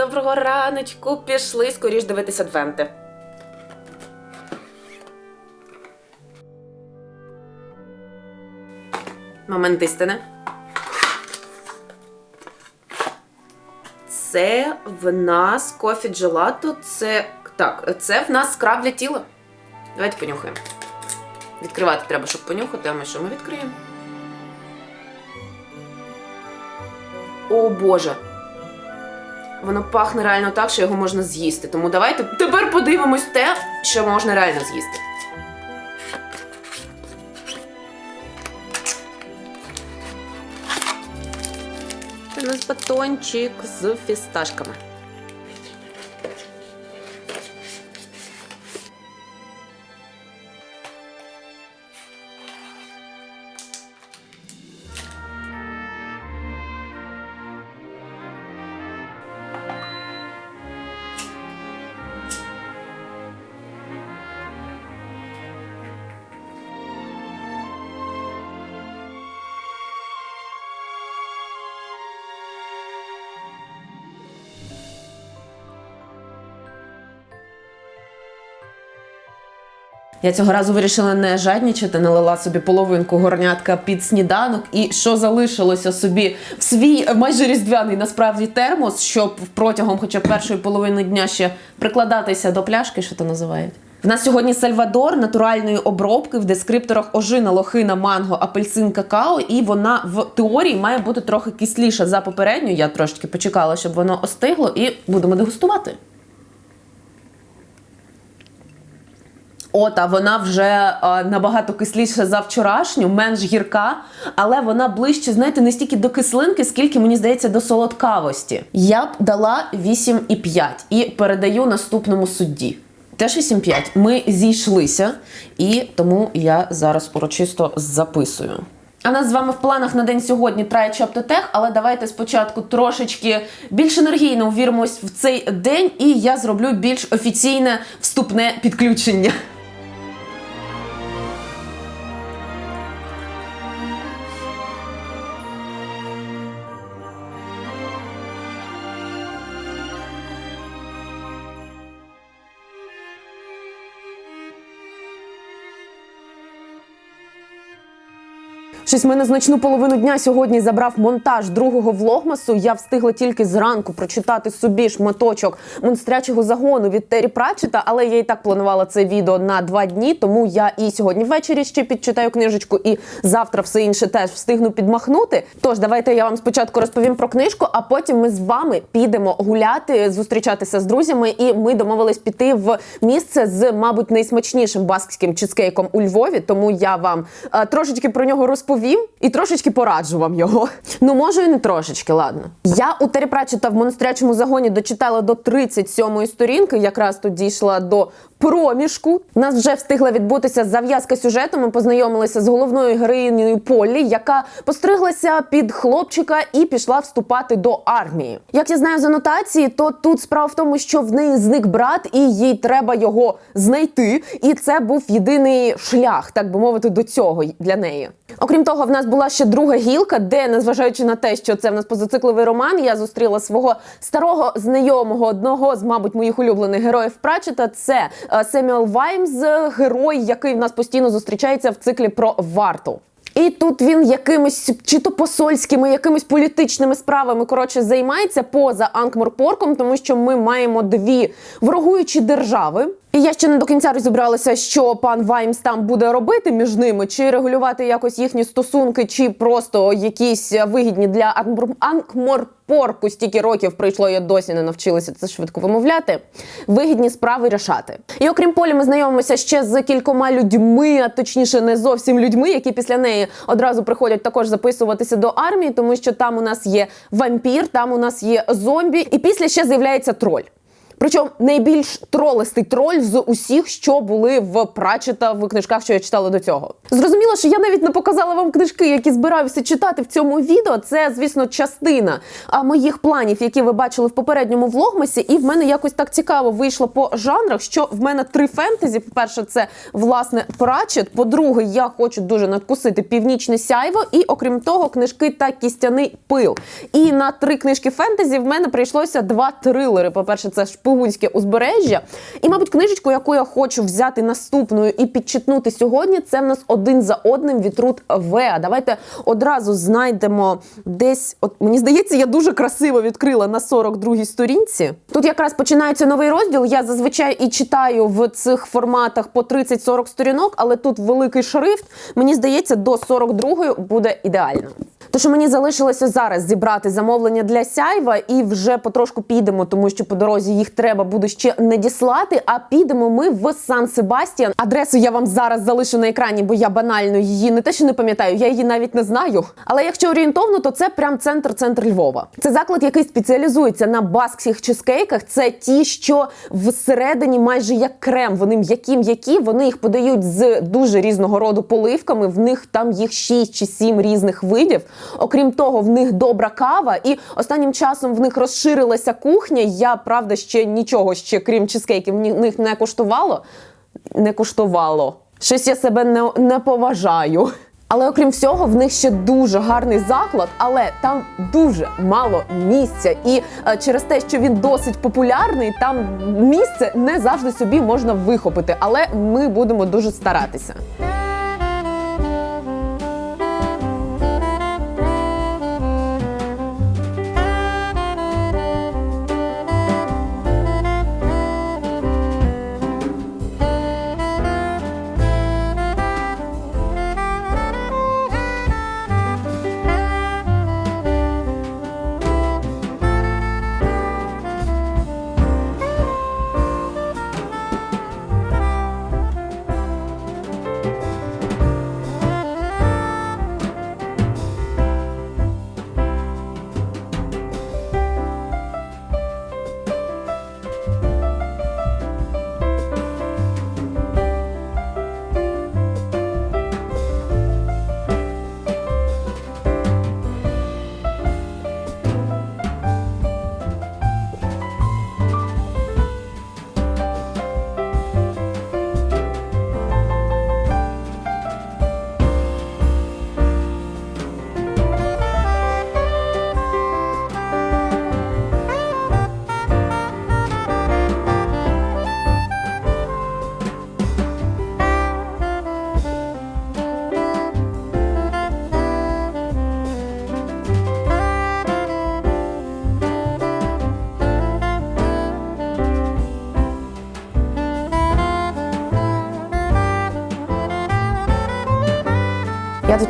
Доброго раночку, пішли скоріш дивитися адвенти. Момент істини. Це в нас кофі джелато. Це так, це в нас скраб для тіла. Давайте понюхаємо. Відкривати треба, щоб понюхати, а ми що ми відкриємо? О Боже! Воно пахне реально так, що його можна з'їсти. Тому давайте тепер подивимось те, що можна реально з'їсти. У нас батончик з фісташками. Я цього разу вирішила не жаднічати, налила собі половинку горнятка під сніданок, і що залишилося собі в свій майже різдвяний насправді термос, щоб протягом хоча б першої половини дня ще прикладатися до пляшки, що то називають. В нас сьогодні сальвадор натуральної обробки в дескрипторах ожина, лохина, манго, апельсин, какао, і вона в теорії має бути трохи кисліша за попередню. Я трошечки почекала, щоб воно остигло, і будемо дегустувати. От, а вона вже е, набагато кисліша за вчорашню, менш гірка, але вона ближче, знаєте, не стільки до кислинки, скільки мені здається до солодкавості. Я б дала 8,5 і передаю наступному судді. Теж 8,5. Ми зійшлися, і тому я зараз урочисто записую. А нас з вами в планах на день сьогодні Try Чаптотех, але давайте спочатку трошечки більш енергійно увіримось в цей день, і я зроблю більш офіційне вступне підключення. Щось мене значну половину дня сьогодні забрав монтаж другого влогмасу. Я встигла тільки зранку прочитати собі шматочок монстрячого загону від Террі Пратчета, але я і так планувала це відео на два дні. Тому я і сьогодні ввечері ще підчитаю книжечку, і завтра все інше теж встигну підмахнути. Тож давайте я вам спочатку розповім про книжку, а потім ми з вами підемо гуляти, зустрічатися з друзями. І ми домовились піти в місце з, мабуть, найсмачнішим баскським чизкейком у Львові. Тому я вам е, трошечки про нього розповім і трошечки пораджу вам його. Ну, може, і не трошечки, ладно. Я у Террі Пратчета в монстрячому загоні дочитала до 37-ї сторінки, якраз тут дійшла до проміжку. Нас вже встигла відбутися зав'язка сюжету. Ми познайомилися з головною героїнею Поллі, яка постриглася під хлопчика і пішла вступати до армії. Як я знаю з анотації, то тут справа в тому, що в неї зник брат, і їй треба його знайти. І це був єдиний шлях, так би мовити, до цього для неї. Окрім того, в нас була ще друга гілка, де, незважаючи на те, що це в нас позацикловий роман, я зустріла свого старого знайомого, одного з, мабуть, моїх улюблених героїв Пратчета. Це е, Семюел Ваймс, герой, який в нас постійно зустрічається в циклі про варту. І тут він якимись чи то посольськими, якимись політичними справами коротше займається поза Анкморпорком, тому що ми маємо дві ворогуючі держави. І я ще не до кінця розібралася, що пан Ваймс там буде робити між ними, чи регулювати якось їхні стосунки, чи просто якісь вигідні для Анкморпорку стільки років пройшло, я досі не навчилася це швидко вимовляти. Вигідні справи рішати. І окрім полі, ми знайомимося ще з кількома людьми, а точніше, не зовсім людьми, які після неї одразу приходять також записуватися до армії, тому що там у нас є вампір, там у нас є зомбі, і після ще з'являється троль. Причому найбільш тролистий троль з усіх, що були в Прачета в книжках, що я читала до цього. Зрозуміло, що я навіть не показала вам книжки, які збираюся читати в цьому відео. Це, звісно, частина моїх планів, які ви бачили в попередньому влогмасі. І в мене якось так цікаво вийшло по жанрах, що в мене три фентезі. По-перше, це власне Прачет. По-друге, я хочу дуже надкусити північне сяйво, і окрім того, книжки та кістяний пил. І на три книжки фентезі в мене прийшлося два трилери. По-перше, це шпигунське узбережжя. І, мабуть, книжечку, яку я хочу взяти наступною і підчитнути сьогодні, це в нас один за одним від Рут Веа. Давайте одразу знайдемо десь. От мені здається, я дуже красиво відкрила на 42-й сторінці. Тут якраз починається новий розділ. Я зазвичай і читаю в цих форматах по 30-40 сторінок, але тут великий шрифт. Мені здається, до 42-ї буде ідеально. Тож мені залишилося зараз зібрати замовлення для сяйва і вже потрошку підемо, тому що по дорозі їх треба буде ще не діслати. А підемо ми в Сан Себастьян. Адресу я вам зараз залишу на екрані, бо я банально її не те, що не пам'ятаю, я її навіть не знаю. Але якщо орієнтовно, то це прям центр центр Львова. Це заклад, який спеціалізується на баскських чизкейках. Це ті, що всередині майже як крем. Вони м'які м'які. Вони їх подають з дуже різного роду поливками. В них там їх 6 чи 7 різних видів. Окрім того, в них добра кава, і останнім часом в них розширилася кухня. Я правда ще нічого ще крім чизкейків в них не коштувало. Не коштувало. Щось я себе не, не поважаю. Але окрім всього, в них ще дуже гарний заклад, але там дуже мало місця. І е, через те, що він досить популярний, там місце не завжди собі можна вихопити. Але ми будемо дуже старатися.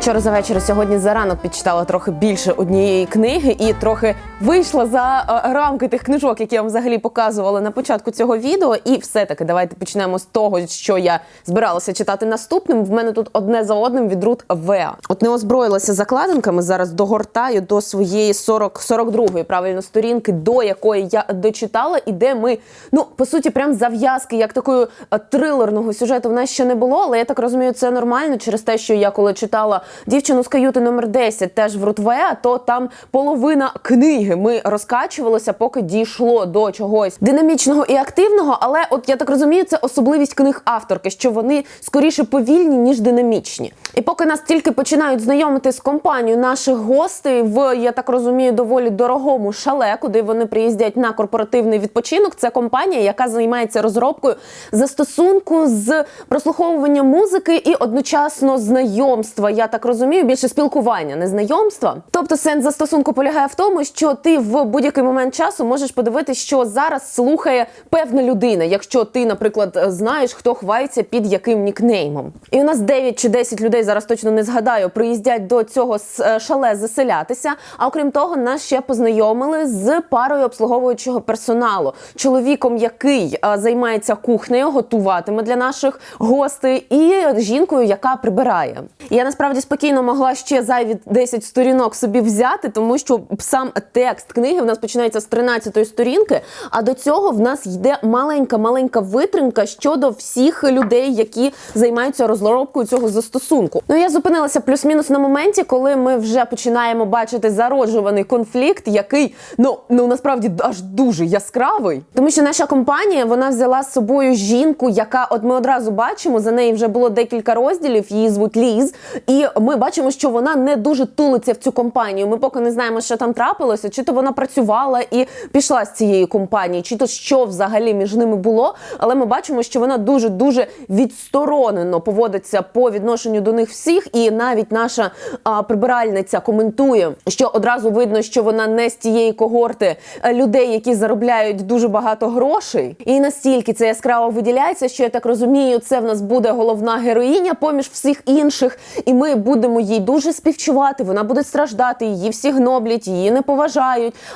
Вчора за вечір сьогодні заранок підчитала трохи більше однієї книги і трохи вийшла за е, рамки тих книжок, які я вам взагалі показувала на початку цього відео. І все-таки давайте почнемо з того, що я збиралася читати наступним. В мене тут одне за одним від Рут Веа. От не озброїлася закладинками. Зараз догортаю до своєї 40, 42-ї правильно сторінки, до якої я дочитала, і де ми, ну по суті, прям зав'язки, як такої е, трилерного сюжету в нас ще не було. Але я так розумію, це нормально через те, що я коли читала дівчину з каюти номер 10 теж в Рутвеа, то там половина книги ми розкачувалися, поки дійшло до чогось динамічного і активного. Але от я так розумію, це особливість книг авторки, що вони скоріше повільні ніж динамічні. І поки нас тільки починають знайомити з компанією наших гостей в я так розумію, доволі дорогому шале, куди вони приїздять на корпоративний відпочинок. Це компанія, яка займається розробкою застосунку з прослуховування музики і одночасно знайомства. Я так розумію, більше спілкування, не знайомства. Тобто сенс застосунку полягає в тому, що ти в будь-який момент часу можеш подивитися, що зараз слухає певна людина, якщо ти, наприклад, знаєш, хто хвається під яким нікнеймом. І у нас 9 чи 10 людей зараз точно не згадаю, приїздять до цього шале заселятися. А окрім того, нас ще познайомили з парою обслуговуючого персоналу, чоловіком, який займається кухнею, готуватиме для наших гостей, і жінкою, яка прибирає. Я насправді спокійно могла ще зайві 10 сторінок собі взяти, тому що сам текст книги в нас починається з 13-ї сторінки. А до цього в нас йде маленька маленька витримка щодо всіх людей, які займаються розробкою цього застосунку. Ну я зупинилася плюс-мінус на моменті, коли ми вже починаємо бачити зароджуваний конфлікт, який ну ну насправді аж дуже яскравий, тому що наша компанія вона взяла з собою жінку, яка от ми одразу бачимо за неї вже було декілька розділів. Її звуть Ліз, і ми бачимо, що вона не дуже тулиться в цю компанію. Ми поки не знаємо, що там трапилося, чи то вона працювала і пішла з цієї компанії, чи то що взагалі між ними було. Але ми бачимо, що вона дуже дуже відсторонено поводиться по відношенню до них всіх, і навіть наша а, прибиральниця коментує, що одразу видно, що вона не з тієї когорти е, людей, які заробляють дуже багато грошей, і настільки це яскраво виділяється, що я так розумію, це в нас буде головна героїня поміж всіх інших, і ми будемо їй дуже співчувати. Вона буде страждати, її всі гноблять, її не поважають,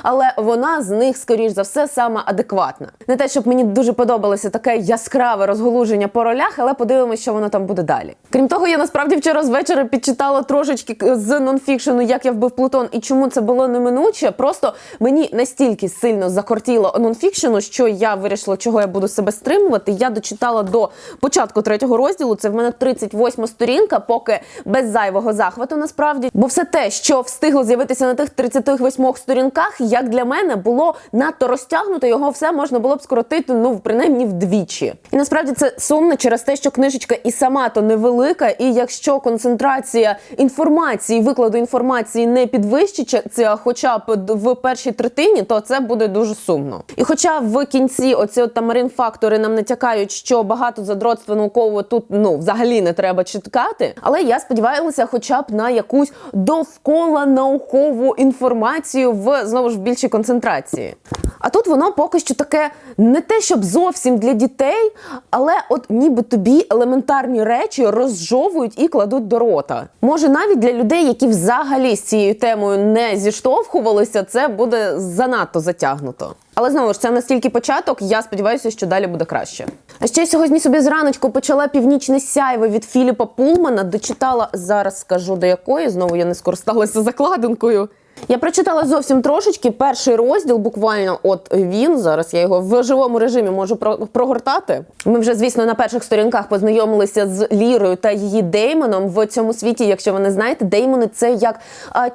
але вона з них, скоріш за все, саме адекватна. Не те, щоб мені дуже подобалося таке яскраве розголуження по ролях, але подивимося, що воно там буде далі. Крім того, я насправді вчора з вечора підчитала трошечки з нонфікшену, як я вбив Плутон і чому це було неминуче. Просто мені настільки сильно закортіло нонфікшену, що я вирішила, чого я буду себе стримувати. Я дочитала до початку третього розділу. Це в мене 38 сторінка, поки без зайвого захвату, насправді. Бо все те, що встигло з'явитися на тих 38 сторінках, як для мене було надто розтягнуто, його все можна було б скоротити, ну принаймні вдвічі. І насправді це сумно через те, що книжечка і сама то невелика, і якщо концентрація інформації, викладу інформації не підвищиться, хоча б в першій третині, то це буде дуже сумно. І хоча в кінці оці от тамарин фактори нам натякають, що багато задротства наукового тут ну взагалі не треба чіткати, але я сподівалася, хоча б на якусь довкола наукову інформацію в знову ж в більшій концентрації. А тут воно поки що таке не те, щоб зовсім для дітей, але от ніби тобі елементарні речі розжовують і кладуть до рота. Може, навіть для людей, які взагалі з цією темою не зіштовхувалися, це буде занадто затягнуто. Але знову ж це настільки початок. Я сподіваюся, що далі буде краще. А ще сьогодні собі зраночку почала північне сяйво від Філіпа Пулмана. Дочитала зараз, скажу до якої. Знову я не скористалася закладинкою. Я прочитала зовсім трошечки перший розділ, буквально от він. Зараз я його в живому режимі можу про- прогортати. Ми вже, звісно, на перших сторінках познайомилися з Лірою та її Деймоном. В цьому світі, якщо ви не знаєте, Деймони це як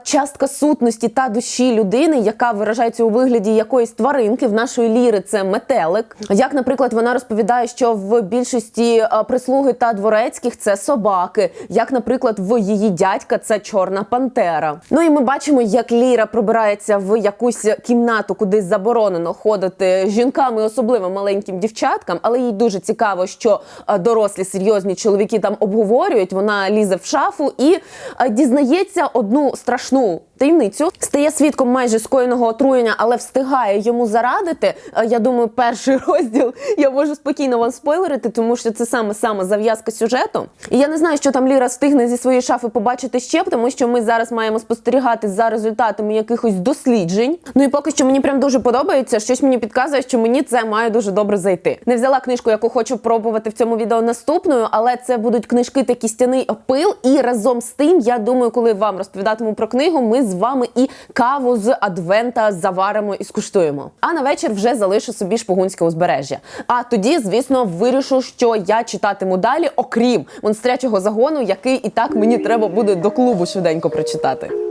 частка сутності та душі людини, яка виражається у вигляді якоїсь тваринки. В нашої ліри це метелик. Як, наприклад, вона розповідає, що в більшості прислуги та дворецьких це собаки. Як, наприклад, в її дядька це чорна пантера. Ну і ми бачимо, як Ліра пробирається в якусь кімнату, куди заборонено ходити жінкам і особливо маленьким дівчаткам, але їй дуже цікаво, що дорослі серйозні чоловіки там обговорюють. Вона лізе в шафу і дізнається одну страшну таємницю. Стає свідком майже скоєного отруєння, але встигає йому зарадити. Я думаю, перший розділ я можу спокійно вам спойлерити, тому що це саме саме зав'язка сюжету. І я не знаю, що там Ліра встигне зі своєї шафи побачити ще, тому що ми зараз маємо спостерігати за результатами якихось досліджень. Ну і поки що мені прям дуже подобається. Щось мені підказує, що мені це має дуже добре зайти. Не взяла книжку, яку хочу пробувати в цьому відео наступною, але це будуть книжки та кістяний опил. І разом з тим, я думаю, коли вам розповідатиму про книгу, ми з вами і каву з адвента заваримо і скуштуємо. А на вечір вже залишу собі шпигунське узбережжя. А тоді, звісно, вирішу, що я читатиму далі, окрім монстрячого загону, який і так мені треба буде до клубу швиденько прочитати.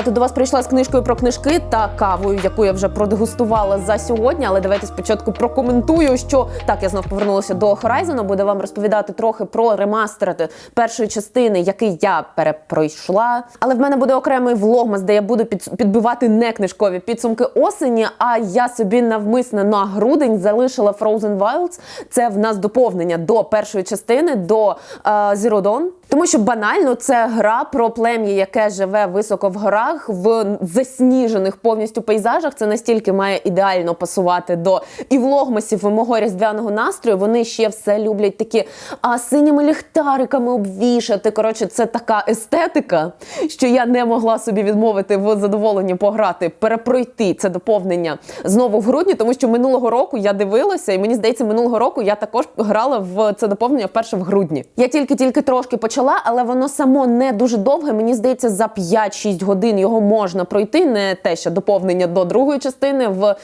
Я тут до вас прийшла з книжкою про книжки та кавою, яку я вже продегустувала за сьогодні. Але давайте спочатку прокоментую, що так я знов повернулася до Horizon, Буду вам розповідати трохи про ремастерити першої частини, який я перепройшла. Але в мене буде окремий влогмас, де я буду підбивати не книжкові підсумки осені. А я собі навмисно на грудень залишила Frozen Wilds. Це в нас доповнення до першої частини до е, Zero Dawn. Тому що банально це гра про плем'я, яке живе високо в горах, в засніжених повністю пейзажах. Це настільки має ідеально пасувати до і влогмасів і мого різдвяного настрою. Вони ще все люблять такі а, синіми ліхтариками обвішати. Коротше, це така естетика, що я не могла собі відмовити в задоволенні пограти, перепройти це доповнення знову в грудні, тому що минулого року я дивилася, і мені здається, минулого року я також грала в це доповнення вперше в грудні. Я тільки-тільки трошки почала, але воно само не дуже довге. Мені здається, за 5-6 годин його можна пройти. Не те, що доповнення до другої частини, в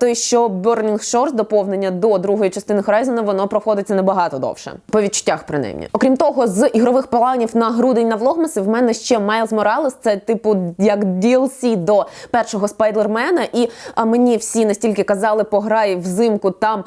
той, що Burning Shores доповнення до другої частини Horizon, воно проходиться набагато довше. По відчуттях, принаймні. Окрім того, з ігрових планів на грудень на влогмаси в мене ще Майлз Моралес. Це типу як DLC до першого спайдермена. І мені всі настільки казали, пограй взимку там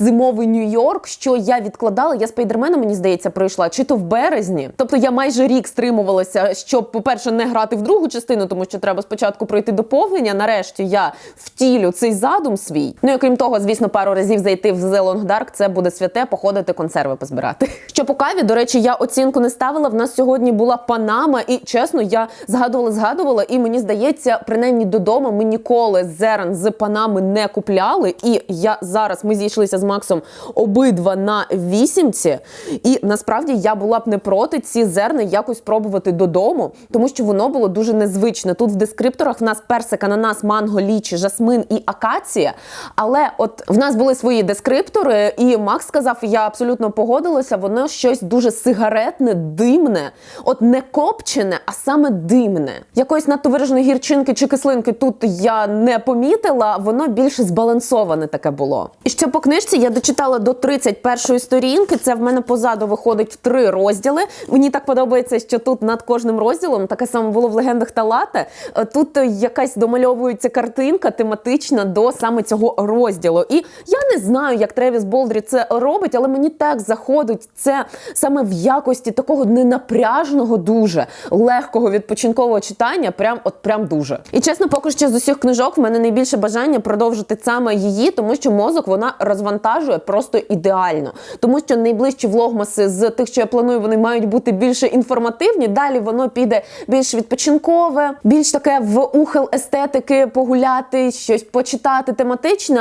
зимовий Нью-Йорк, що я відкладала. Я спайдермена, мені здається, пройшла чи то в березні. Тобто я майже рік стримувалася, щоб, по-перше, не грати в другу частину, тому що треба спочатку пройти доповнення. Нарешті я втілю цей задум свій. Ну і окрім того, звісно, пару разів зайти в Long Dark, це буде святе, походити, консерви позбирати. Що по каві, до речі, я оцінку не ставила. В нас сьогодні була Панама, і чесно, я згадувала, згадувала, і мені здається, принаймні додому ми ніколи зерен з Панами не купляли. І я зараз ми зійшлися з Максом обидва на вісімці. І насправді я була б не проти ці зерна якось пробувати додому, тому що воно було дуже незвичне. Тут в дескрипторах в нас персик, ананас, манго, лічі, жасмин і акація. Але от в нас були свої дескриптори, і Макс сказав, я абсолютно погодилася. Воно щось дуже сигаретне, димне, от не копчене, а саме димне. Якоїсь надто вираженої гірчинки чи кислинки тут я не помітила. Воно більше збалансоване таке було. І ще по книжці я дочитала до 31 сторінки. Це в мене позаду виходить в три розділи. Мені так подобається, що тут над кожним розділом таке саме було в легендах Талата. Е, Тут е, якась домальовується картинка тематична до саме цього розділу. І я не знаю, як Тревіс Болдрі це робить, але мені так заходить це саме в якості такого ненапряжного, дуже легкого відпочинкового читання. Прям от прям дуже. І чесно, поки що з усіх книжок в мене найбільше бажання продовжити саме її, тому що мозок вона розвантажує просто ідеально. Тому що найближчі влогмаси з тих, що я планую, вони мають бути більше інформативні. Далі воно піде більш відпочинкове, більш таке в ухил естетики, погуляти, щось почитати тематичне.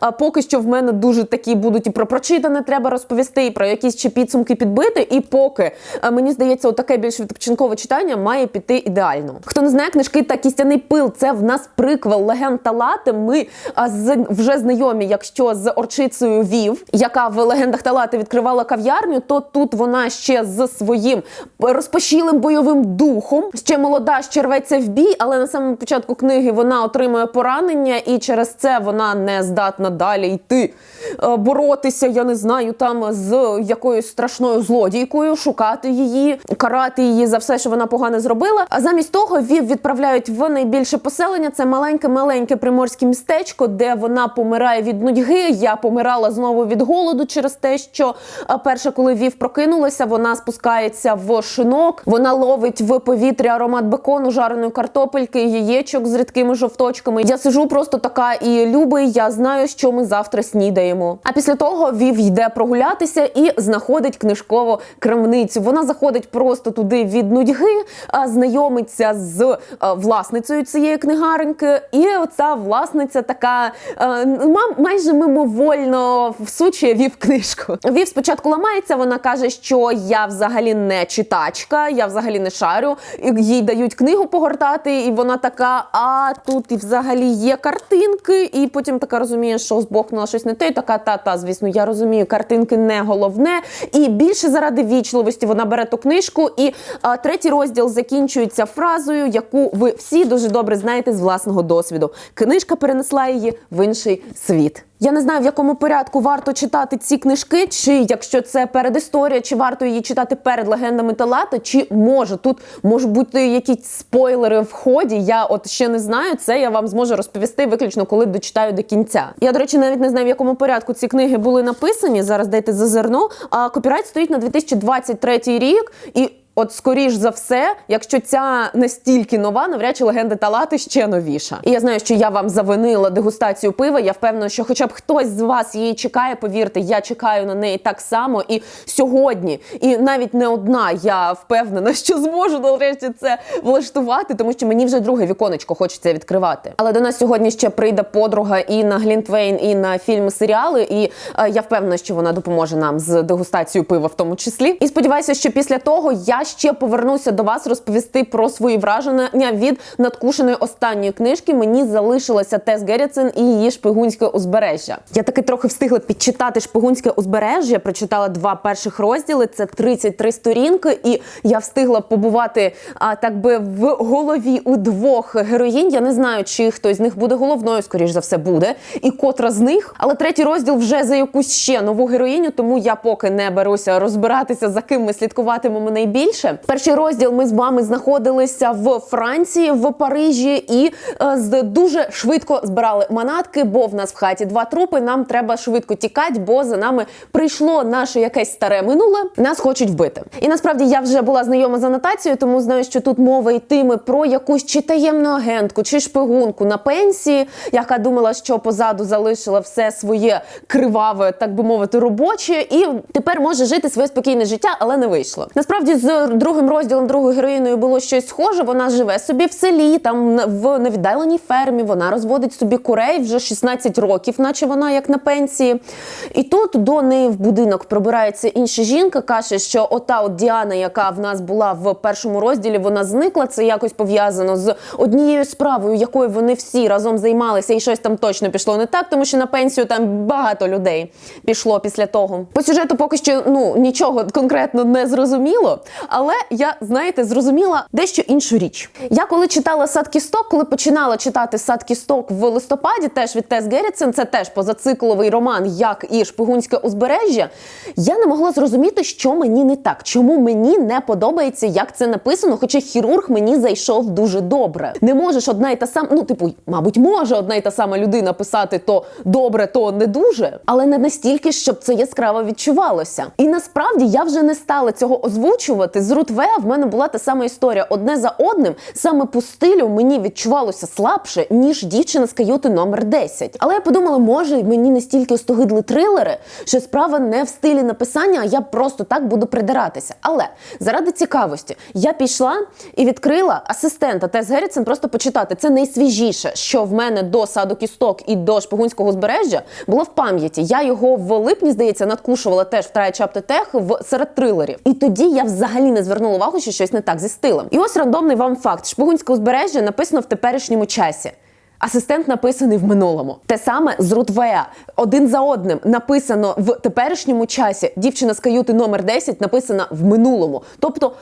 А, поки що в мене дуже такі будуть і про прочитане треба розповісти, і про якісь ще підсумки підбити. І поки а, мені здається, отаке більш відпочинкове читання має піти ідеально. Хто не знає книжки та кістяний пил, це в нас приквел легенд Талати. Ми а, з вже знайомі, якщо з орчицею Вів, яка в легендах Талати відкривала кав'ярню, то тут вона ще з своїм розпашілим бойовим духом. Ще молода, ще рветься в бій, але на самому початку книги вона отримує поранення, і через це вона не здатна далі йти е, боротися. Я не знаю, там з якоюсь страшною злодійкою, шукати її, карати її за все, що вона погано зробила. А замість того Вів відправляють в найбільше поселення. Це маленьке-маленьке приморське містечко, де вона помирає від нудьги. Я помирала знову від голоду через те, що а, перше, коли Вів прокинулася, вона спускається в шинок. Вона ловить в повітря аромат бекону, жареної картопельки, яєчок з рідкими жовточками. Я сижу просто така і любий. Я знаю, що ми завтра снідаємо. А після того Вів йде прогулятися і знаходить книжкову крамницю. Вона заходить просто туди від нудьги, знайомиться з власницею цієї книгареньки. І оця власниця така ма- майже мимовольно всучує Вів книжку. Вів спочатку ламається. Вона каже, що я взагалі не читачка, я взагалі не шарю. Їй дають книгу погортати, і вона така: а тут і взагалі є картинки. І потім така розуміє, що збовкнула щось не те. І така та та звісно, я розумію, картинки не головне. І більше заради вічливості вона бере ту книжку. І а, третій розділ закінчується фразою, яку ви всі дуже добре знаєте з власного досвіду. Книжка перенесла її в інший світ. Я не знаю, в якому порядку варто читати ці книжки, чи якщо це передісторія, чи варто її читати перед легендами Талата, чи може тут можуть бути якісь спойлери в ході. Я от ще не знаю. Це я вам зможу розповісти виключно, коли дочитаю до кінця. Я, до речі, навіть не знаю, в якому порядку ці книги були написані. Зараз дайте зазирну. А копірайт стоїть на 2023 рік і. От, скоріш за все, якщо ця настільки нова, навряд чи легенда Талати ще новіша. І я знаю, що я вам завинила дегустацію пива. Я впевнена, що хоча б хтось з вас її чекає. Повірте, я чекаю на неї так само. І сьогодні, і навіть не одна, я впевнена, що зможу нарешті це влаштувати, тому що мені вже друге віконечко хочеться відкривати. Але до нас сьогодні ще прийде подруга і на Глінтвейн, і на фільми, серіали. І е, я впевнена, що вона допоможе нам з дегустацією пива, в тому числі. І сподіваюся, що після того я ще повернуся до вас розповісти про свої враження від надкушеної останньої книжки. Мені залишилася Тес Герріцен і її шпигунське узбережжя. Я таки трохи встигла підчитати шпигунське узбережжя. Прочитала два перших розділи. Це 33 сторінки, і я встигла побувати а, так би в голові у двох героїнь. Я не знаю, чи хтось з них буде головною, скоріш за все буде, і котра з них. Але третій розділ вже за якусь ще нову героїню, тому я поки не беруся розбиратися, за ким ми слідкуватимемо найбільше. Перший розділ ми з вами знаходилися в Франції, в Парижі, і е, дуже швидко збирали манатки, бо в нас в хаті два трупи. Нам треба швидко тікати, бо за нами прийшло наше якесь старе минуле. Нас хочуть вбити. І насправді я вже була знайома з анотацією, тому знаю, що тут мова йтиме про якусь чи таємну агентку, чи шпигунку на пенсії, яка думала, що позаду залишила все своє криваве, так би мовити, робоче, і тепер може жити своє спокійне життя, але не вийшло. Насправді, з другим розділом, другою героїною було щось схоже. Вона живе собі в селі, там в невіддаленій фермі. Вона розводить собі курей вже 16 років, наче вона як на пенсії. І тут до неї в будинок пробирається інша жінка, каже, що ота от Діана, яка в нас була в першому розділі, вона зникла. Це якось пов'язано з однією справою, якою вони всі разом займалися, і щось там точно пішло не так, тому що на пенсію там багато людей пішло після того. По сюжету поки що ну нічого конкретно не зрозуміло, але я знаєте, зрозуміла дещо іншу річ. Я коли читала сад кісток, коли починала читати сад кісток в листопаді, теж від Тес Геррітсен, це теж позацикловий роман, як і шпигунське узбережжя. Я не могла зрозуміти, що мені не так, чому мені не подобається, як це написано. Хоча хірург мені зайшов дуже добре. Не можеш одна і та сама, ну типу, мабуть, може одна і та сама людина писати то добре, то не дуже, але не настільки, щоб це яскраво відчувалося. І насправді я вже не стала цього озвучувати. З Рутвеа в мене була та сама історія. Одне за одним, саме по стилю мені відчувалося слабше, ніж дівчина з каюти номер 10. Але я подумала, може мені настільки остогидли трилери, що справа не в стилі написання, а я просто так буду придиратися. Але заради цікавості я пішла і відкрила асистента Тес Геррітсен просто почитати. Це найсвіжіше, що в мене до саду кісток і до шпигунського збережжя було в пам'яті. Я його в липні, здається, надкушувала теж в Try Chapter в серед трилерів. І тоді я взагалі не звернули увагу, що щось не так зі стилем. І ось рандомний вам факт: шпигунське узбережжя написано в теперішньому часі. Асистент написаний в минулому. Те саме з Рутвея. Один за одним написано в теперішньому часі. Дівчина з каюти номер 10 написана в минулому. Тобто.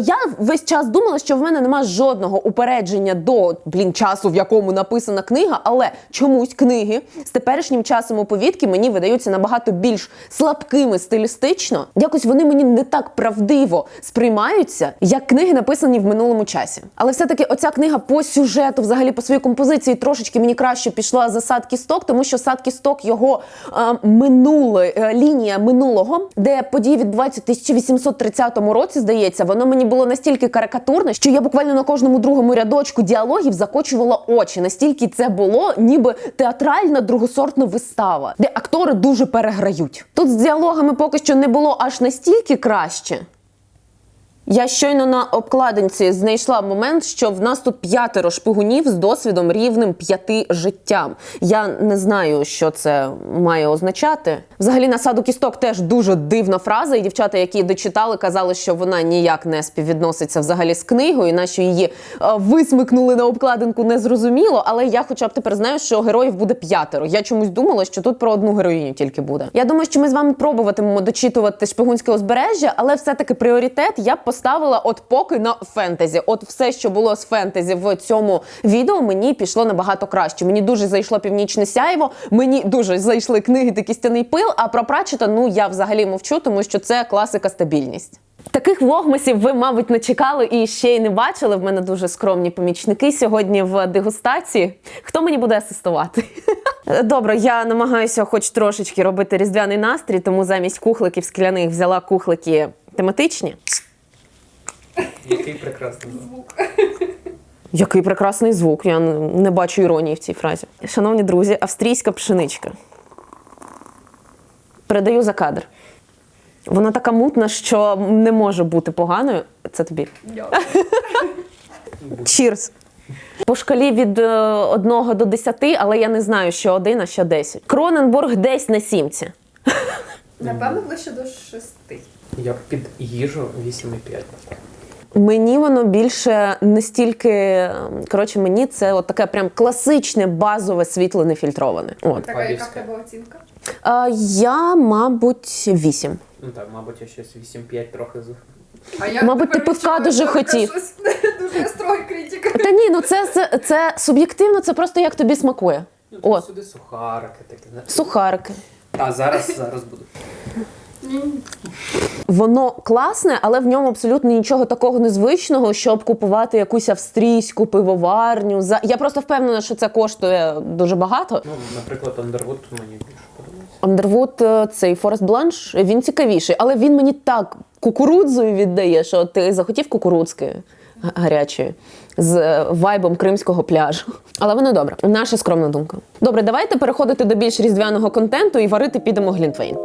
Я весь час думала, що в мене немає жодного упередження до блін часу, в якому написана книга, але чомусь книги з теперішнім часом оповідки мені видаються набагато більш слабкими стилістично. Якось вони мені не так правдиво сприймаються, як книги написані в минулому часі. Але все-таки оця книга по сюжету, взагалі по своїй композиції, трошечки мені краще пішла за сад кісток, тому що сад кісток його е, минуле е, лінія минулого, де події відбуваються в 1830 році, здається, воно мені було настільки карикатурне, що я буквально на кожному другому рядочку діалогів закочувала очі. Настільки це було, ніби театральна другосортна вистава, де актори дуже переграють. Тут з діалогами поки що не було аж настільки краще. Я щойно на обкладинці знайшла момент, що в нас тут п'ятеро шпигунів з досвідом рівним п'яти життям. Я не знаю, що це має означати. Взагалі на саду кісток теж дуже дивна фраза, і дівчата, які дочитали, казали, що вона ніяк не співвідноситься взагалі з книгою, наче її е, висмикнули на обкладинку незрозуміло. Але я, хоча б тепер знаю, що героїв буде п'ятеро. Я чомусь думала, що тут про одну героїню тільки буде. Я думаю, що ми з вами пробуватимемо дочитувати шпигунське узбережжя, але все-таки пріоритет я поставила от поки на фентезі. От все, що було з фентезі в цьому відео, мені пішло набагато краще. Мені дуже зайшло північне сяйво, мені дуже зайшли книги та кістяний пил. А про Прачета, ну я взагалі мовчу, тому що це класика стабільність. Таких влогмасів ви, мабуть, не чекали і ще й не бачили. В мене дуже скромні помічники сьогодні в дегустації. Хто мені буде асистувати? Добре, я намагаюся хоч трошечки робити різдвяний настрій, тому замість кухликів скляних взяла кухлики тематичні. Який прекрасний звук. Який прекрасний звук. Я не бачу іронії в цій фразі. Шановні друзі, австрійська пшеничка. Передаю за кадр. Вона така мутна, що не може бути поганою. Це тобі. Чірс. По шкалі від 1 до 10, але я не знаю, що 1, а що 10. Кроненбург десь на сімці. Напевно, ближче до шести. Я під їжу 8,5. Мені воно більше не стільки. ем, Коротше, мені це от таке прям класичне базове світло нефільтроване. От. Така, яка в тебе оцінка? А, я, мабуть, 8. Ну так, мабуть, я щось 8,5 трохи з. А я Мабуть, ти пивка дуже хотів. щось Дуже строгий критика. Та ні, ну це, це, це суб'єктивно, це просто як тобі смакує. Ну, О. тут сюди сухарики такі. знаєш. Сухарики. А зараз, зараз буду. Воно класне, але в ньому абсолютно нічого такого незвичного, щоб купувати якусь австрійську пивоварню. За я просто впевнена, що це коштує дуже багато. Ну, наприклад, Underwood мені більше подобається. Андервуд, цей Форест Бланш, він цікавіший, але він мені так кукурудзою віддає, що ти захотів кукурудзки гарячої з е, вайбом кримського пляжу. Але воно добре. Наша скромна думка. Добре, давайте переходити до більш різдвяного контенту і варити підемо глінтвейн.